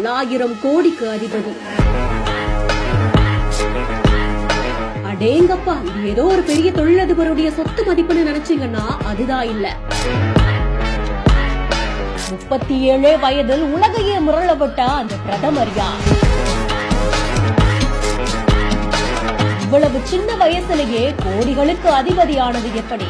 பல்லாயிரம் கோடிக்கு அதிபதி. அடேங்கப்பா இது ஏதோ ஒரு பெரிய தொழிலதிபருடைய சொத்து மதிப்புன்னு நினைச்சீங்கன்னா அதுதான் இல்ல. முப்பத்தி ஏழு வயதில் உலகையே முரளப்பட்ட அந்த பிரதமர் யார்? இவ்வளவு சின்ன வயசுலயே கோடிகளுக்கு அதிபதியானது எப்படி?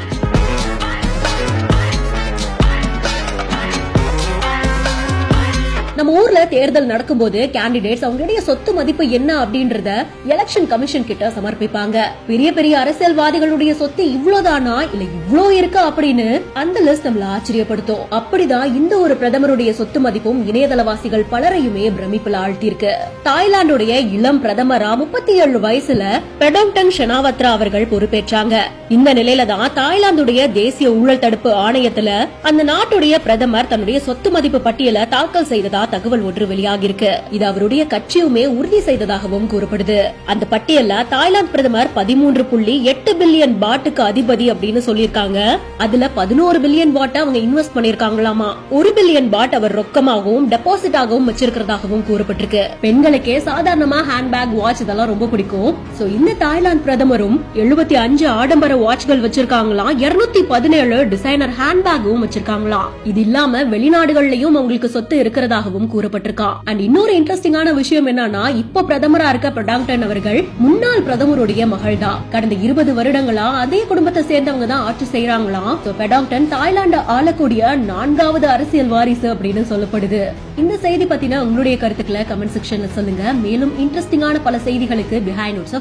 நம்ம ஊர்ல தேர்தல் நடக்கும்போது கேண்டிடேட்ஸ் அவங்களுடைய சொத்து மதிப்பு என்ன அப்படின்றத எலெக்ஷன் கமிஷன் கிட்ட சமர்ப்பிப்பாங்க. பெரிய பெரிய அரசியல்வாதிகளுடைய சொத்து இவ்வளவுதானா? இல்ல இவ்வளோ இருக்கா அப்படின்னு அந்த லிஸ்ட் நம்மள ஆச்சரியப்படுத்தும். அப்படிதான் இந்த ஒரு பிரதமருடைய சொத்து மதிப்பும் இணையதளவாசிகள் பலரையுமே பிரமிப்புல ஆழ்த்தியிருக்கு. தாய்லாந்துடைய இளம் பிரதமரா முப்பத்தி ஏழு வயசுல பெடோங்டன் ஷெனாவத்ரா அவர்கள் பொறுப்பேற்றாங்க. இந்த நிலையில தான் தாய்லாந்துடைய தேசிய ஊழல் தடுப்பு ஆணையத்துல அந்த நாட்டுடைய பிரதமர் தன்னுடைய சொத்து மதிப்பு பட்டியலை தாக்கல் செய்ததா தகவல் ஒன்று வெளியாகிருக்கு இது அவருடைய கட்சியுமே உறுதி செய்ததாகவும் கூறப்படுது. அந்த பட்டியல்ல தாய்லாந்து பிரதமர் பதிமூன்று புள்ளி எட்டு பில்லியன் பாட்டுக்கு அதிபதி அப்படின்னு சொல்லியிருக்காங்க. அதுல பதினோரு பில்லியன் பாட் அவங்க இன்வெஸ்ட் பண்ணிருக்காங்களாமா ஒரு பில்லியன் பாட் அவர் ரொக்கமாகவும் டெபாசிட் ஆகவும் வச்சிருக்கிறதாகவும் கூறப்பட்டிருக்கு. பெண்களுக்கே சாதாரணமா ஹேண்ட்பேக் வாட்ச் இதெல்லாம் ரொம்ப பிடிக்கும். சோ இந்த தாய்லாந்து பிரதமரும் எழுபத்தி அஞ்சு ஆடம்பர வாட்ச்கள் வச்சிருக்காங்களாம் இருநூத்தி பதினேழு டிசைனர் ஹேண்ட்பேக்கும் வச்சிருக்காங்களாம் இது இல்லாம வெளிநாடுகள்லயும் அவங்களுக்கு சொத்து இருக்கிறதாக இருப்பதாகவும் கூறப்பட்டிருக்கா. அண்ட் இன்னொரு இன்ட்ரெஸ்டிங்கான விஷயம் என்னன்னா இப்ப பிரதமரா இருக்க பிரடாங்டன் அவர்கள் முன்னாள் பிரதமருடைய மகள் தான் கடந்த இருபது வருடங்களா அதே குடும்பத்தை சேர்ந்தவங்க தான் ஆட்சி செய்யறாங்களாம் பெடாங்டன் தாய்லாந்து ஆளக்கூடிய நான்காவது அரசியல் வாரிசு அப்படின்னு சொல்லப்படுது. இந்த செய்தி பத்தின உங்களுடைய கருத்துக்களை கமெண்ட் செக்ஷன்ல சொல்லுங்க. மேலும் இன்ட்ரெஸ்டிங்கான பல செய்திகளுக்கு பிஹைண்ட் நோட்ஸ்